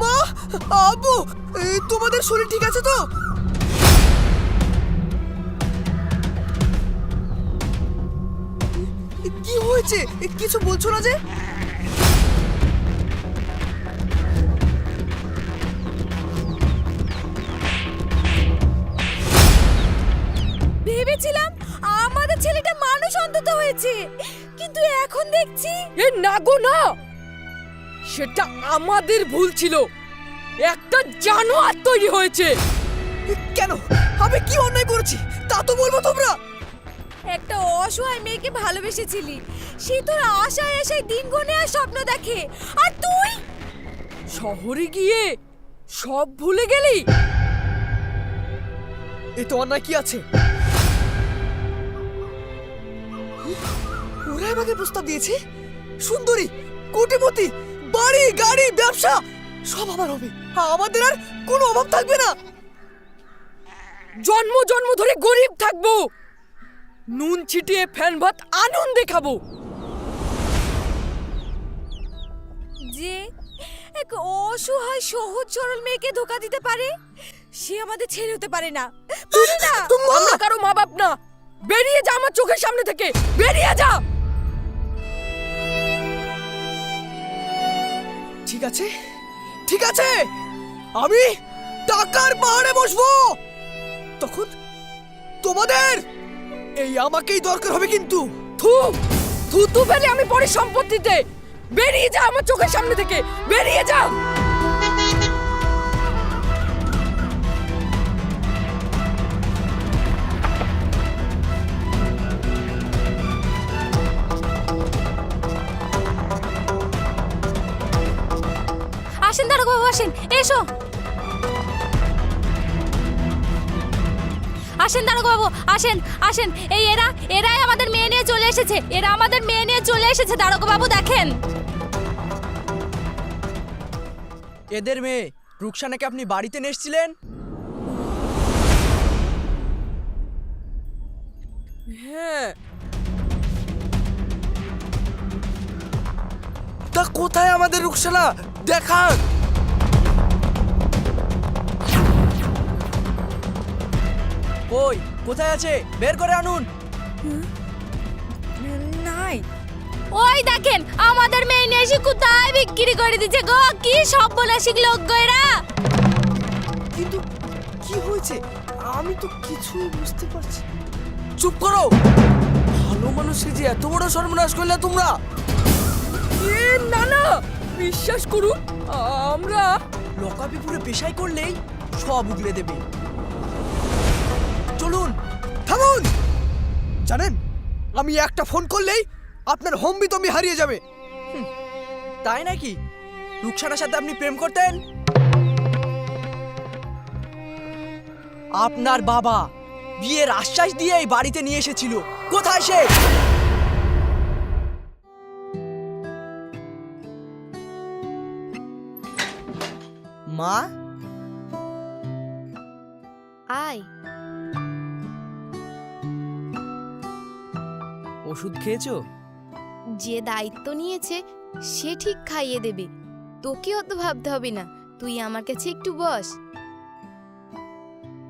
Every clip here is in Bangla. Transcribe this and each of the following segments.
মা আব্বু তোমাদের শরীর ঠিক আছে তো? কি হয়েছে? কিছু বলছো না যে? হয়েছে। কিন্তু এখন দেখছি এ না গো না। সেটা আমাদের ভুল ছিল। একটা জানোয়ার তৈরি হয়েছে। কেন? আমি কি অন্যায় করেছি? তা তো বলব তোমরা। একটা অসহায় মেয়েকে ভালোবেসেছিলি। সে তোর আশায় আশায় দিন গুনে আর স্বপ্ন দেখে। আর তুই? শহরে গিয়ে সব ভুলে গেলি? এ তো অন্যায় কি আছে? ওরা আমাকে প্রস্তাব দিয়েছে? সুন্দরী কোটিপতি বাড়ি গাড়ি ব্যবসা সব আমার হবে। আমাদের আর কোনো অভাব থাকবে না। জন্ম জন্ম ধরে গরিব থাকব। নুন ছিটিয়ে ফ্যান ভাত আনন্দে খাব। যে এক অসহায় সহজ সরল মেয়েকে ধোকা দিতে পারে সে আমাদের ছেড়ে হতে পারে না। আমরা কারও মা বাপ না। বেরিয়ে যা আমার চোখের সামনে থেকে। বেরিয়ে যা! ঠিক আছে? ঠিক আছে! আমি টাকার পাহাড়ে বসবো! তখন তোমাদের এই আমাকেই দরকার হবে কিন্তু। থু থু তু ফেলে আমি পরে সম্পত্তিতে। বেরিয়ে যা আমার চোখের সামনে থেকে। বেরিয়ে যা! আসেন বাবু আসেন এসো। আসেন বাবু আসেন আসেন। এই এরা এরাই আমাদের মেয়ে নিয়ে চলে এসেছে। এরা আমাদের মেয়ে নিয়ে চলে এসেছে বাবু দেখেন। এদের মেয়ে রুকসানাকে আপনি বাড়িতে নিয়ে এসেছিলেন? হ্যাঁ। তা কোথায় আমাদের রুকসানা? দেখান। কই? কোথায় আছে? বের করে আনুন। নাই। ওই দেখেন আমাদের মেয়ে নিয়ে এসে কোথায় বিক্রি করে দিচ্ছে গো? কি সব বলে শিখলো গো এরা। কিন্তু কি হয়েছে? আমি তো কিছুই বুঝতে পারছি চুপ করো! ভালো মানুষকে যে এত বড় সর্বনাশ করলে তোমরা? এ না না বিশ্বাস করুন আমরা লকাপি পুরো পেশাই করলেই সব উগলে দেবে। থামুন! জানেন, আমি একটা ফোন করলেই আপনার হম্বি তম্বি হারিয়ে যাবে। তাই নাকি? রুকসানার সাথে আপনি প্রেম করতেন? আপনার বাবা বিয়ের আশ্বাস দিয়ে এই বাড়িতে নিয়ে এসেছিল। কোথায় সে? মা? ওষুধ খেয়েছো? যে দায়িত্ব নিয়েছে সে ঠিক খাইয়ে দেবে। তোকে অত ভাবতে হবে না তুই আমার কাছে একটু বস।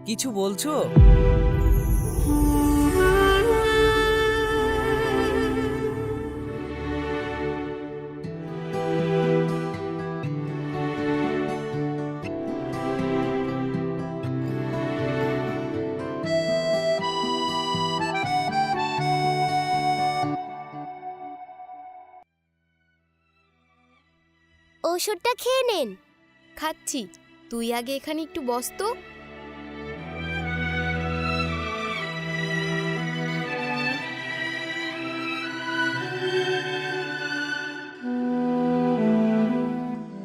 কিছু বলছো? ওষুধটা খেয়ে নেন। খাচ্ছি। তুই আগে এখানে একটু বস তো।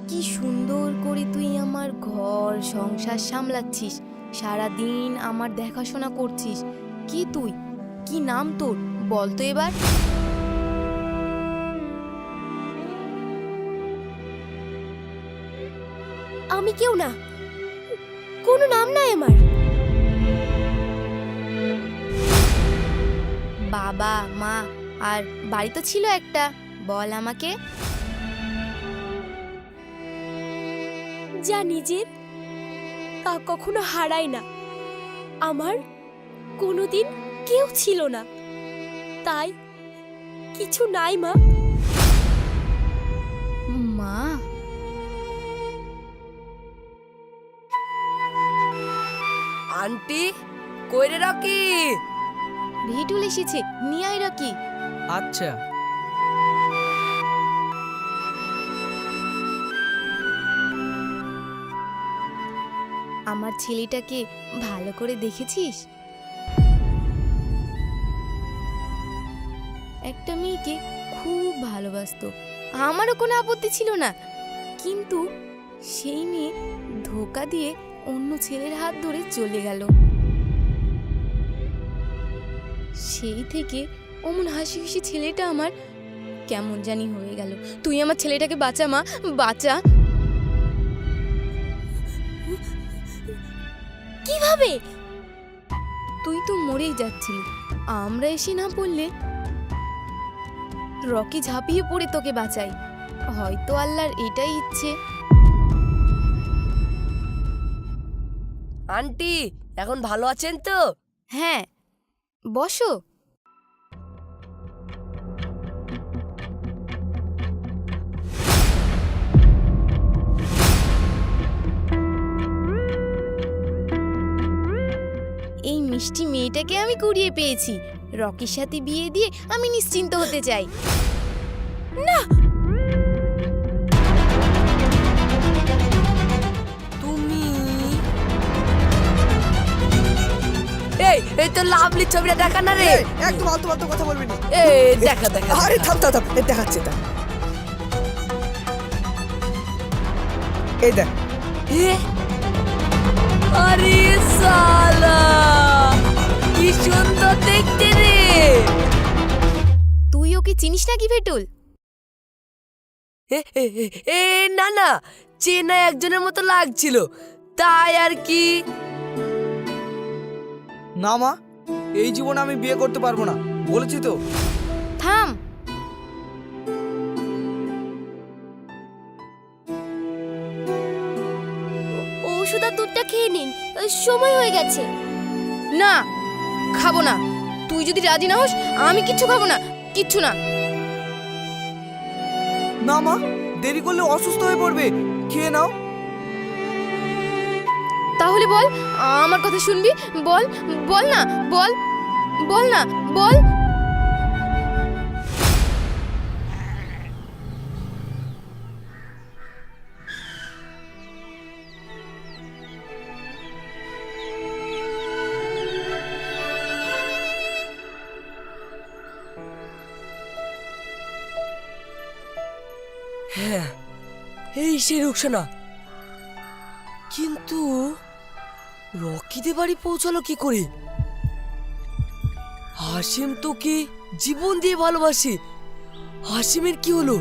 কি সুন্দর করে তুই আমার ঘর, সংসার সামলাচ্ছিস। সারা দিন আমার দেখাশোনা করছিস। কি তুই? কি নাম তোর? বল তো এবার। আমি কেউ না। কোনো নাম নাই আমার। বাবা, মা, আর বাড়ি তো ছিল একটা। বল আমাকে। যা নিজের তা কখনো হারায় না। আমার কোনোদিন কেউ ছিল না। তাই কিছু নাই মা। মা আন্টি কইরে রাখি ভেটুল এসেছে নিয়ে আয় রাকি। আচ্ছা। আমার ছেলেটাকে ভালো করে দেখেছিস? একটা মেয়েকে খুব ভালোবাসতো। আমারও কোনো আপত্তি ছিল না। কিন্তু সেই মেয়ে ধোকা দিয়ে অন্য ছেলের হাত ধরে চলে গেল। সেই থেকে অমন হাসি খুশি ছেলেটা আমার কেমন জানি হয়ে গেল। তুই আমার ছেলেটাকে বাঁচা, মা, বাঁচা। কীভাবে? তুই তো মরেই যাচ্ছিলি। আমরা এসে না পড়লে রকি ঝাঁপিয়ে পড়ে তোকে বাঁচাই হয়তো আল্লাহর এটাই ইচ্ছে। আন্টি এখন ভালো আছেন তো? হ্যাঁ বসো। এই মিষ্টি মেয়েটাকে আমি কুড়িয়ে পেয়েছি। রকির সাথে বিয়ে দিয়ে আমি নিশ্চিন্ত হতে চাই। তুমি এই তো লাভলি ছবিটা দেখা না রে। একদম আলতু কথা বলবি না। এই দেখা দেখা। আরে থাম থাম থাম দেখাচ্ছে তা এই দেখ। এ, আরে সালা কি সুন্দর দেখতে রে। তুই ওকে চিনিস না কি ভেটুল? এ, এ, এ, এ না না চেনা একজনের মতো লাগছিল। তাই আর কি? না মা এই জীবনে আমি বিয়ে করতে পারব না। বলেছি তো। থাম। আর দুধটা খেয়ে নিন সময় হয়ে গেছে। না খাব না। তুই যদি রাজি না হোস আমি কিচ্ছু খাব না কিচ্ছু না। না মা দেরি করলে অসুস্থ হয়ে পড়বে। খেয়ে নাও। তাহলে বল, আমার কথা শুনবি? বল বল না, বল বল না, বল। হ্যাঁ এই সেই রুকসানা। কিন্তু রকিদে বাড়ি পৌঁছালো কি করে? হাসিম তো কি জীবন দিয়ে ভালোবাসে। হাসিমের কি হলো?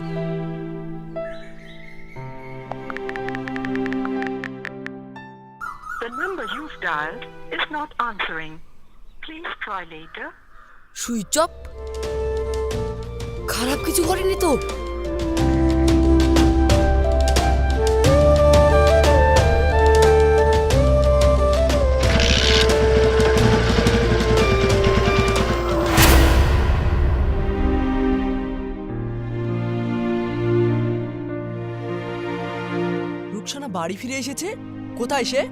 খারাপ কিছু করেনি তো? বাড়ি ফিরে এসেছে? কোথায় সে?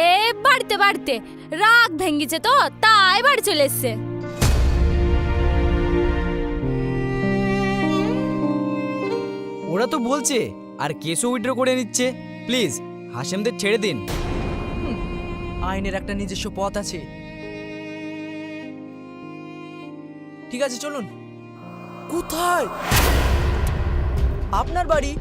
এ বাড়িতে বাড়িতে। রাগ ভেঙ্গেছে তো তাই বাড়ি চলে এসছে। ওরা তো বলছে আর কেসও উইথড্র করে নিচ্ছে। প্লিজ হাসেমদের ছেড়ে দিন। আইনের একটা নিজস্ব পথ আছে। ঠিক আছে চলুন। কোথায়? আপনার বাড়ি?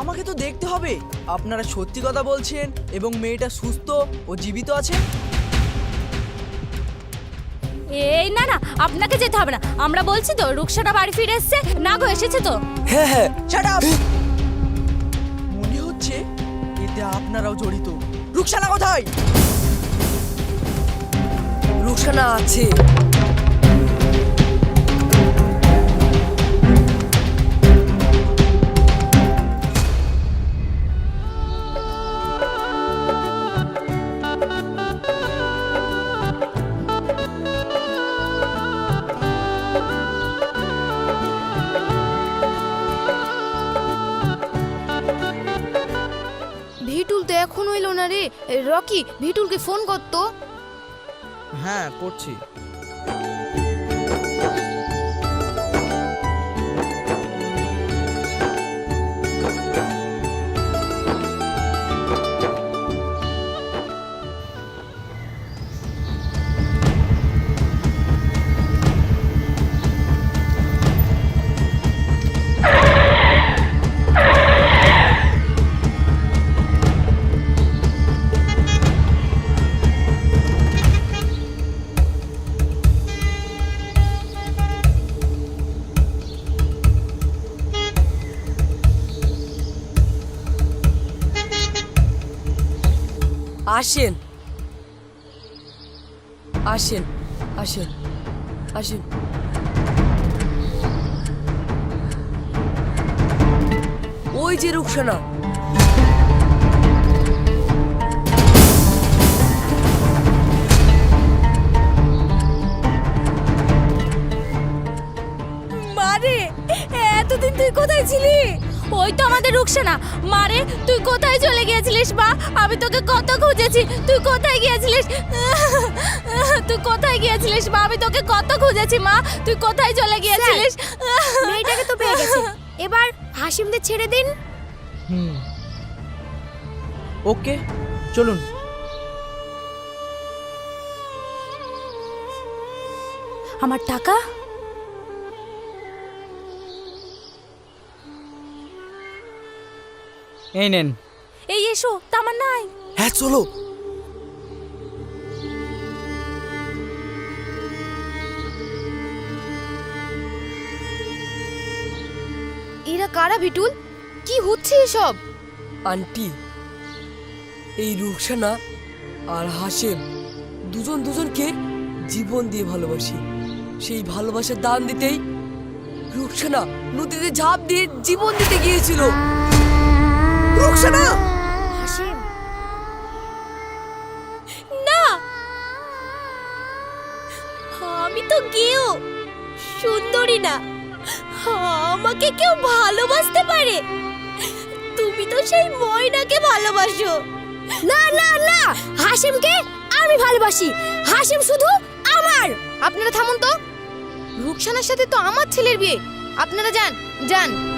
আমাকে তো দেখতে হবে। আপনারা সত্যি কথা বলছেন এবং মেয়েটা সুস্থ ও জীবিত আছে? এই না না আপনাকে যেতে হবে না। আমরা বলছি তো রুকসাটা বাড়ি ফিরে এসছে। না গো এসেছে তো। হ্যাঁ হ্যাঁ। Shut up! মনে হচ্ছে এতে আপনারাও জড়িত। রুকসানা কোথায়? রুকসানা রুকসানা আছে। এখনও এলো না রে। রকি ভিটুলকে ফোন করতো? হ্যাঁ করছি। আসেন। আসেন আসেন আসেন। ওই যে রুকসানা। মারে এতদিন তুই কোথায় ছিলি? ওই তো আমাদের রুকসানা। মারে তুই কোথায় চলে গিয়েছিলিস মা আমি তোকে কত খুঁজেছি। তুই কোথায় গিয়েছিলিস? তুই কোথায় গিয়েছিলিস মা আমি তোকে কত খুঁজেছি মা? তুই কোথায় চলে গিয়েছিলিস? মেয়েটাকে তো পেয়ে গেছে। এবার হাসিমদের ছেড়ে দিন। হুম। ওকে চলুন। আমার টাকা? এই নেন। এই এসো তামার নাই হ্যাঁ চলো। এরা কারা ভিটুল কি হচ্ছে এসব? আন্টি এই রুকসানা আর হাসেম দুজন দুজনকে জীবন দিয়ে ভালোবাসি। সেই ভালোবাসার দান দিতেই রুকসানা নদীতে ঝাঁপ দিয়ে জীবন দিতে গিয়েছিল। রুকসানা! হাসিম। না! আমি তো গেও। সুন্দরী না। আমাকে কেউ ভালোবাসতে পারে। তুমি তো সেই ময়নাকে ভালোবাসো। না না না! হাসিমকে আমি ভালোবাসি। হাসিম শুধু আমার। আপনারা থামুন তো। রুকসানার সাথে তো আমার ছেলের বিয়ে। আপনারা যান যান।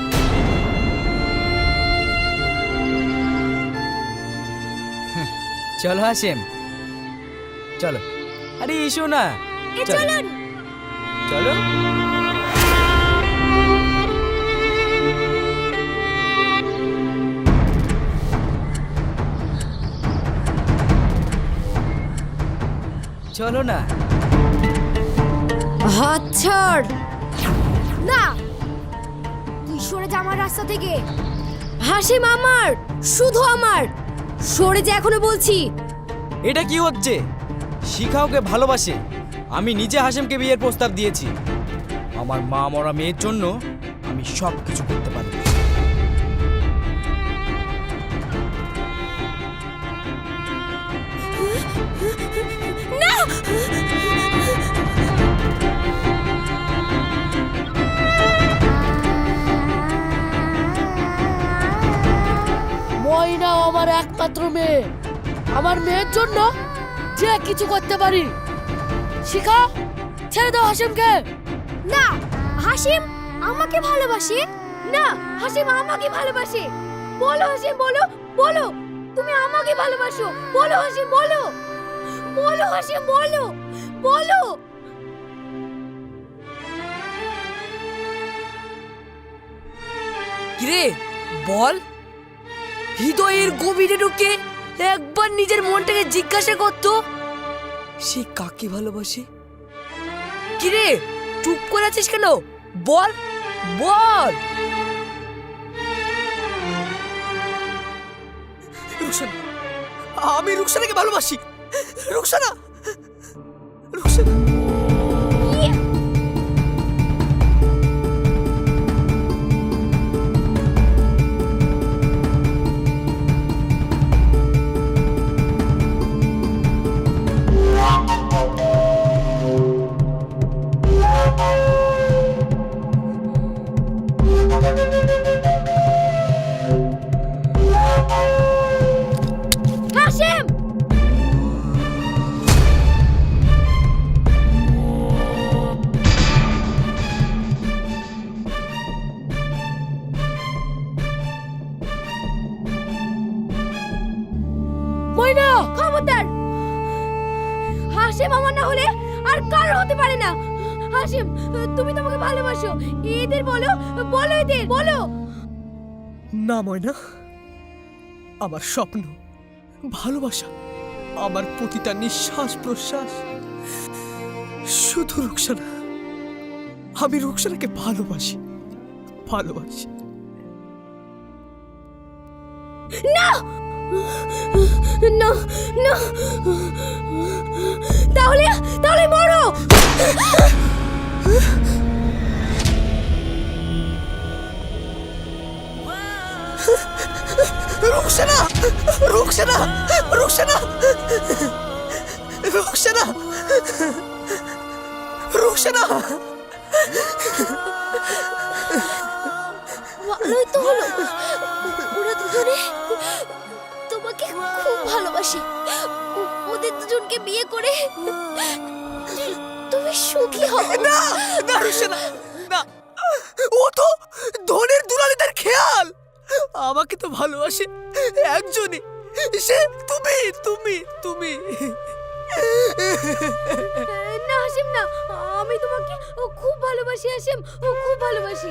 চলো হাসেম। চলো। আরে এসো না। চলো। চলুন। চলো। চলো না। হাত ছাড় না। তুই সরে যা আমার রাস্তা থেকে। হাসিম আমার শুধু আমার। সরে যা এখনও বলছি। এটা কি হচ্ছে? শিখাওকে ভালোবাসে। আমি নিজে হাসেমকে বিয়ের প্রস্তাব দিয়েছি। আমার মা মরা মেয়ের জন্য আমি সব কিছু করতে পারি। একমাত্র মেয়ে। আমার মেয়ের জন্য যে কিছু করতে পারি। শিখা ছেড়ে দাও হাসিমকে। না হাসিম আমাকে ভালোবাসে। না হাসিম আমাকে ভালোবাসে। বলো হাসিম বলো বলো তুমি আমাকে ভালোবাসো। বলো হাসিম বলো বলো হাসিম বলো বলো। কিরে বল। হৃদয়ের গভীরে ঢুকে একবার নিজের মনটাকে জিজ্ঞাসা করত, সে কাকে ভালোবাসে? কিরে, চুপ করে আছিস কেন? বল বল। আমি রুকসানাকে ভালোবাসি। রুকসানা হলে আর কারও হতে পারে না। হাসিম তুমি তোমাকে ভালোবাসো। এদের বলো বলো এদের বলো। না ময়না। আমার স্বপ্ন ভালোবাসা আমার প্রতিটা নিঃশ্বাস প্রশ্বাস। শুধু রুকসানা। আমি রুকসানাকে ভালোবাসি ভালোবাসি। না! না না তাহলে তাহলে মরো রুকসানা রুকসানা রুকসানা রুকসানা রুকসানা ভালোই তো হলো ওরা দুজনে তোমাকে খুব ভালোবাসে। ওদের দুজনকে বিয়ে করে তুমি সুখী হও। না না রুকসানা না। ও তো ধনের দুলালিদের খেয়াল। আমাকে তো ভালোবাসে একজনই। সে তুমি তুমি তুমি। না হাসিম না। আমি তোমাকে খুব ভালোবাসি হাসিম। ও খুব ভালোবাসি।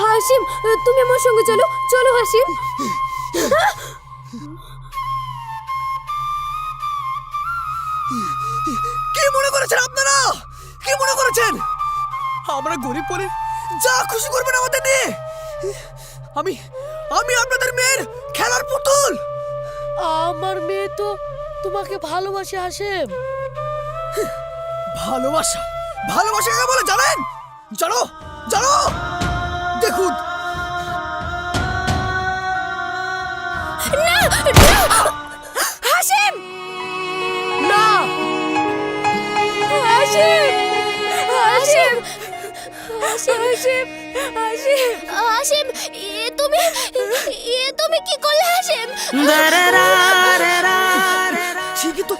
হাসিম তুমি আমার সঙ্গে চলো। চলো হাসিম। করেছেন আপনারা? কি মনে করেছেন? আমরা গরিব বলে যা খুশি করবেন আমাদের নিয়ে। আমি আমি আপনাদের মেয়ের খেলার পুতুল। আমার মেয়ে তো তোমাকে ভালোবাসে হাসেম। ভালোবাসা? ভালোবাসা কাকে বলে জানেন? জানো জানো? দেখুন। হাসিম হাসিম হাসিম হাসিম এ তুমি এ তুমি কি করলে হাসিম ঠিকই তো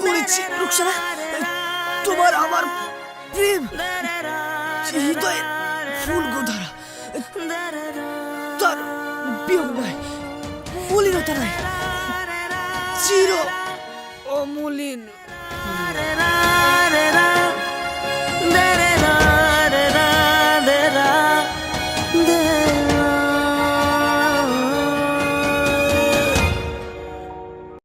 করেছি রুকসানা তোমার আমার প্রেম হৃদয়ের ফুল গোধারা তার বিয়োগ নয় মলিনতা নয় চির অমলিন Da da da